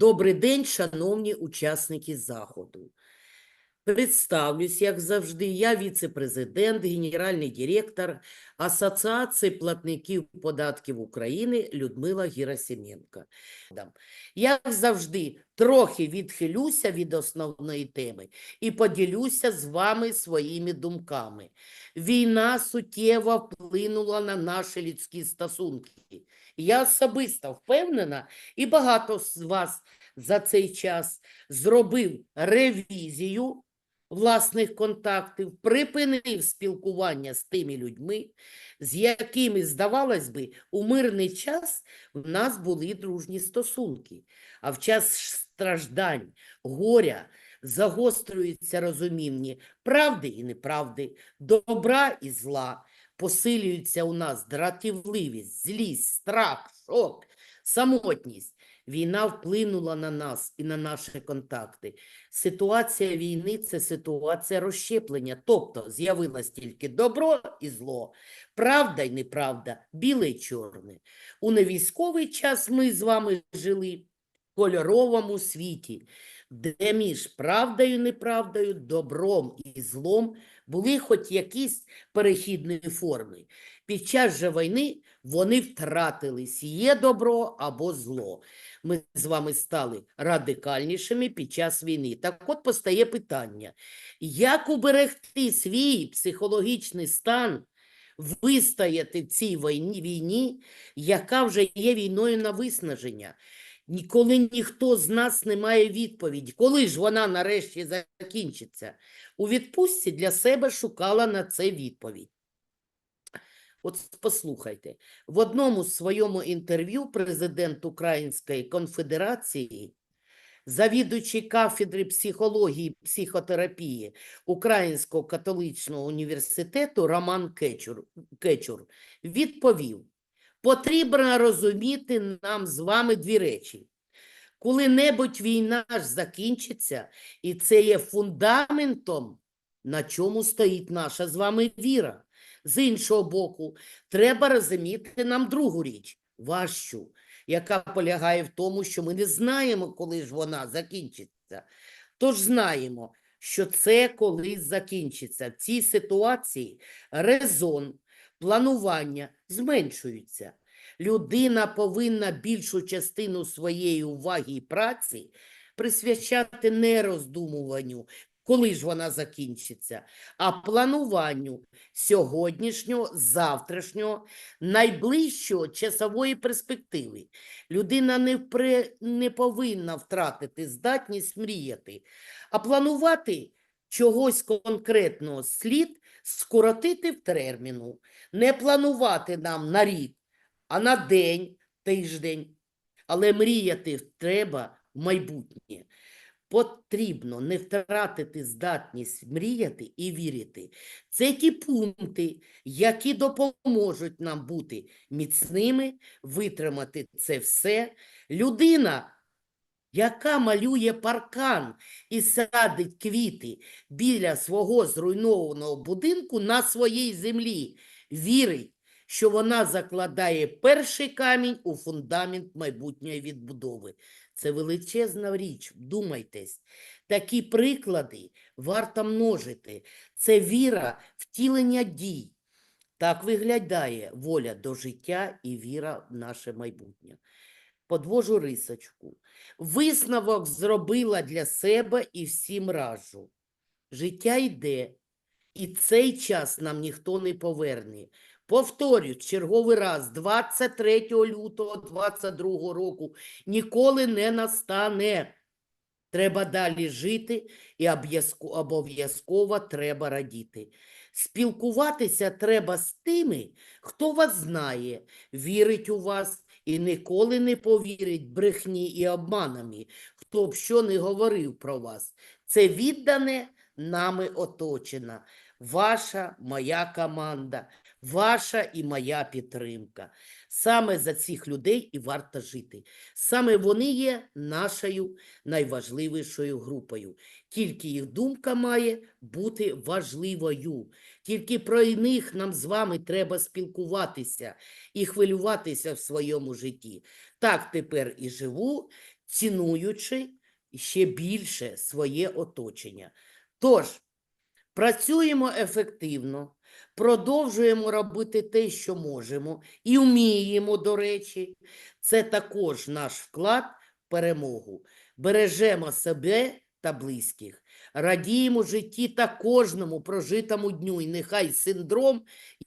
Добрий день, шановні учасники заходу. Представлюсь, як завжди, я віце-президент, генеральний директор Асоціації платників податків України Людмила Герасименко. Як завжди, трохи відхилюся від основної теми і поділюся з вами своїми думками. Війна суттєво вплинула на наші людські стосунки. Я особисто впевнена, і багато з вас за цей час зробив ревізію власних контактів, припинив спілкування з тими людьми, з якими, здавалось би, у мирний час в нас були дружні стосунки, а в час страждань, горя загострюються розуміння правди і неправди, добра і зла, посилюється у нас дратівливість, злість, страх, шок, самотність. Війна вплинула на нас і на наші контакти. Ситуація війни це ситуація розщеплення, тобто з'явилось тільки добро і зло, правда і неправда, біле і чорне. У невійськовий час ми з вами жили в кольоровому світі, де між правдою і неправдою, добром і злом були хоч якісь перехідні форми. Під час же війни вони втратили сіє добро або зло. Ми з вами стали радикальнішими під час війни. Так от постає питання, як уберегти свій психологічний стан, вистояти в цій війні, війні, яка вже є війною на виснаження? Ніколи ніхто з нас не має відповіді, коли ж вона нарешті закінчиться. У відпустці для себе шукала на це відповідь. От послухайте, в одному своєму інтерв'ю президент Української конфедерації, завідуючий кафедри психології і психотерапії Українського католичного університету Роман Кечур, Кечур відповів, потрібно розуміти нам з вами дві речі. Коли-небудь війна ж закінчиться, і це є фундаментом, на чому стоїть наша з вами віра. З іншого боку, треба розуміти нам другу річ, важчу, яка полягає в тому, що ми не знаємо, коли ж вона закінчиться. Тож знаємо, що це колись закінчиться. В цій ситуації резон, планування зменшуються. Людина повинна більшу частину своєї уваги і праці присвячати не роздумуванню, коли ж вона закінчиться, а плануванню сьогоднішнього, завтрашнього, найближчого часової перспективи. Людина не, впре, не повинна втратити здатність мріяти, а планувати чогось конкретного слід скоротити в терміну, не планувати нам на рік, а на день, тиждень. Але мріяти треба в майбутнє. Потрібно не втратити здатність мріяти і вірити. Це ті пункти, які допоможуть нам бути міцними, витримати це все. Людина, яка малює паркан і садить квіти біля свого зруйнованого будинку на своїй землі, вірить, що вона закладає перший камінь у фундамент майбутньої відбудови. Це величезна річ, вдумайтесь. Такі приклади варто множити. Це віра, втілення дій. Так виглядає воля до життя і віра в наше майбутнє. Подвожу рисочку. Висновок зробила для себе і всім раджу. Життя йде, і цей час нам ніхто не поверне. Повторюю, черговий раз, 23 лютого 22 року ніколи не настане. Треба далі жити і обов'язково треба радіти. Спілкуватися треба з тими, хто вас знає, вірить у вас і ніколи не повірить брехні і обманами, хто б що не говорив про вас. Це віддане нами оточена. Ваша, моя команда, ваша і моя підтримка. Саме за цих людей і варто жити. Саме вони є нашою найважливішою групою. Тільки їх думка має бути важливою. Тільки про них нам з вами треба спілкуватися і хвилюватися в своєму житті. Так тепер і живу, цінуючи ще більше своє оточення. Тож, працюємо ефективно, продовжуємо робити те, що можемо, і вміємо, до речі. Це також наш вклад в перемогу. Бережемо себе та близьких, радіємо житті та кожному прожитому дню. І нехай синдром,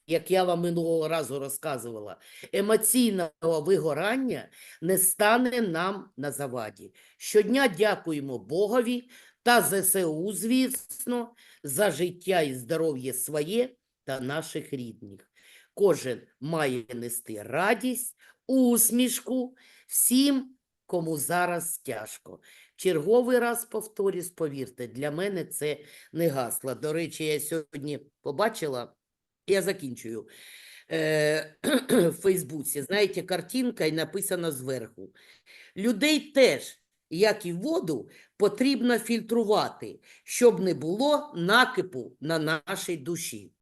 як я вам минулого разу розказувала, емоційного вигорання не стане нам на заваді. Щодня дякуємо Богові та ЗСУ, звісно, за життя і здоров'я своє та наших рідних. Кожен має нести радість, усмішку всім, кому зараз тяжко. Черговий раз повторюсь, повірте, для мене це не гасло. До речі, я сьогодні побачила, я закінчую е, в Фейсбуці, знаєте, картинка і написано зверху. Людей теж, як і воду, потрібно фільтрувати, щоб не було накипу на нашій душі.